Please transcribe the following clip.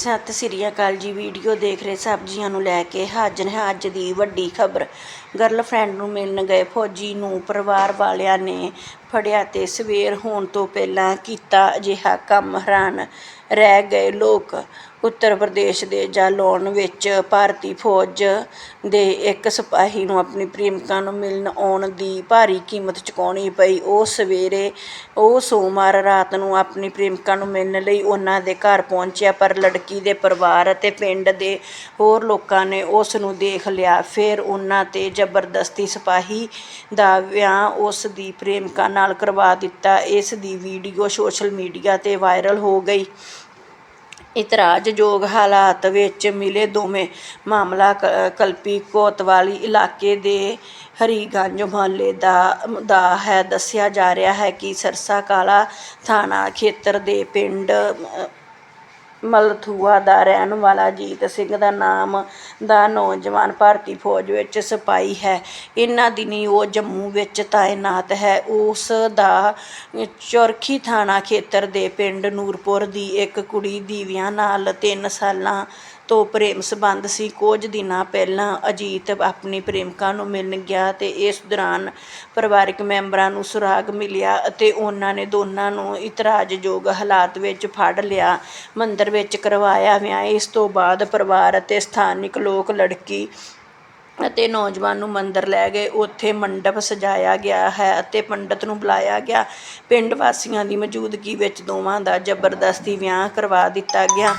ਸਤਿ ਸ੍ਰੀ ਅਕਾਲ ਜੀ ਵੀਡੀਓ ਦੇਖ ਰਹੇ ਸਭ ਜੀਆਂ ਨੂੰ ਲੈ ਕੇ ਹਾਜ਼ਰ ਹੈ ਅੱਜ ਦੀ ਵੱਡੀ ਖਬਰ। ਗਰਲਫ੍ਰੈਂਡ ਨੂੰ ਮਿਲਣ ਗਏ ਫੌਜੀ ਨੂੰ ਪਰਿਵਾਰ ਵਾਲਿਆਂ ਨੇ ਫੜਿਆ ਤੇ ਸਵੇਰ ਹੋਣ ਤੋਂ ਪਹਿਲਾਂ ਕੀਤਾ ਅਜਿਹਾ ਕੰਮ ਹੈਰਾਨ। ਰਹਿ ਗਏ ਲੋਕ। ਉੱਤਰ ਪ੍ਰਦੇਸ਼ ਦੇ ਜਾਲੌਨ ਵਿੱਚ ਭਾਰਤੀ ਫੌਜ ਦੇ ਇੱਕ ਸਿਪਾਹੀ ਨੂੰ ਆਪਣੀ ਪ੍ਰੇਮਿਕਾ ਨੂੰ ਮਿਲਣ ਆਉਣ ਦੀ ਭਾਰੀ ਕੀਮਤ ਚੁਕਾਉਣੀ ਪਈ। ਉਹ ਸਵੇਰੇ, ਉਹ ਸੋਮਵਾਰ ਰਾਤ ਨੂੰ ਆਪਣੀ ਪ੍ਰੇਮਿਕਾ ਨੂੰ ਮਿਲਣ ਲਈ ਉਹਨਾਂ ਦੇ ਘਰ ਪਹੁੰਚਿਆ, ਪਰ ਲੜਕੀ ਦੇ ਪਰਿਵਾਰ ਅਤੇ ਪਿੰਡ ਦੇ ਹੋਰ ਲੋਕਾਂ ਨੇ ਉਸ ਨੂੰ ਦੇਖ ਲਿਆ। ਫਿਰ ਉਹਨਾਂ ਤੇ ਜ਼ਬਰਦਸਤੀ ਸਿਪਾਹੀ ਦਾ ਵਿਆਹ ਉਸ ਦੀ ਪ੍ਰੇਮਿਕਾ ਨਾਲ ਕਰਵਾ ਦਿੱਤਾ। ਇਸ ਦੀ ਵੀਡੀਓ ਸੋਸ਼ਲ ਮੀਡੀਆ ਤੇ ਵਾਇਰਲ ਹੋ ਗਈ। ਇਤਰਾਜ਼ਯੋਗ ਹਾਲਾਤ ਵਿੱਚ ਮਿਲੇ ਦੋਵੇਂ ਮਾਮਲਾ ਕ- ਕਲਪੀ ਕੋਤਵਾਲੀ ਇਲਾਕੇ ਦੇ ਹਰੀਗੰਜ ਮੁਹੱਲੇ ਦਾ ਦਾ ਹੈ। ਦੱਸਿਆ ਜਾ ਰਿਹਾ ਹੈ ਕਿ ਸਰਸਾ ਕਾਲਾ ਥਾਣਾ ਖੇਤਰ ਦੇ ਪਿੰਡ ਮਲਥੂਆ ਦਾ ਰਹਿਣ ਵਾਲਾ ਅਜੀਤ ਸਿੰਘ ਦਾ ਨਾਮ ਦਾ ਨੌਜਵਾਨ ਭਾਰਤੀ ਫੌਜ ਵਿੱਚ ਸਿਪਾਹੀ ਹੈ। ਇਨ੍ਹਾਂ ਦਿਨੀ ਉਹ ਜੰਮੂ ਵਿੱਚ ਤਾਇਨਾਤ ਹੈ। ਉਸ ਦਾ ਚੌਰਖੀ ਥਾਣਾ ਖੇਤਰ ਦੇ ਪਿੰਡ ਨੂਰਪੁਰ ਦੀ ਇੱਕ ਕੁੜੀ ਦੀਵਿਆਂ ਨਾਲ ਤਿੰਨ ਸਾਲਾਂ ਤੋਂ ਪ੍ਰੇਮ ਸੰਬੰਧ ਸੀ। ਕੁਝ ਦਿਨਾਂ ਪਹਿਲਾਂ ਅਜੀਤ ਆਪਣੀ ਪ੍ਰੇਮਿਕਾ ਨੂੰ ਮਿਲਣ ਗਿਆ ਤੇ ਇਸ ਦੌਰਾਨ ਪਰਿਵਾਰਕ ਮੈਂਬਰਾਂ ਨੂੰ ਸੁਰਾਗ ਮਿਲਿਆ ਅਤੇ ਉਹਨਾਂ ਨੇ ਦੋਨਾਂ ਨੂੰ ਇਤਰਾਜ਼ਯੋਗ ਹਾਲਾਤ ਵਿੱਚ ਫੜ ਲਿਆ, ਮੰਦਰ ਵਿੱਚ ਕਰਵਾਇਆ ਵਿਆਹ। ਇਸ ਤੋਂ ਬਾਅਦ ਪਰਿਵਾਰ ਅਤੇ ਸਥਾਨਿਕ ਲੋਕ, ਲੜਕੀ ਅਤੇ ਨੌਜਵਾਨ ਨੂੰ ਮੰਦਰ ਲੈ ਗਏ। ਉੱਥੇ ਮੰਡਪ ਸਜਾਇਆ ਗਿਆ ਹੈ ਅਤੇ ਪੰਡਤ ਨੂੰ ਬੁਲਾਇਆ ਗਿਆ। ਪਿੰਡ ਵਾਸੀਆਂ ਦੀ ਮੌਜੂਦਗੀ ਵਿੱਚ ਦੋਵਾਂ ਦਾ ਜ਼ਬਰਦਸਤੀ ਵਿਆਹ ਕਰਵਾ ਦਿੱਤਾ ਗਿਆ।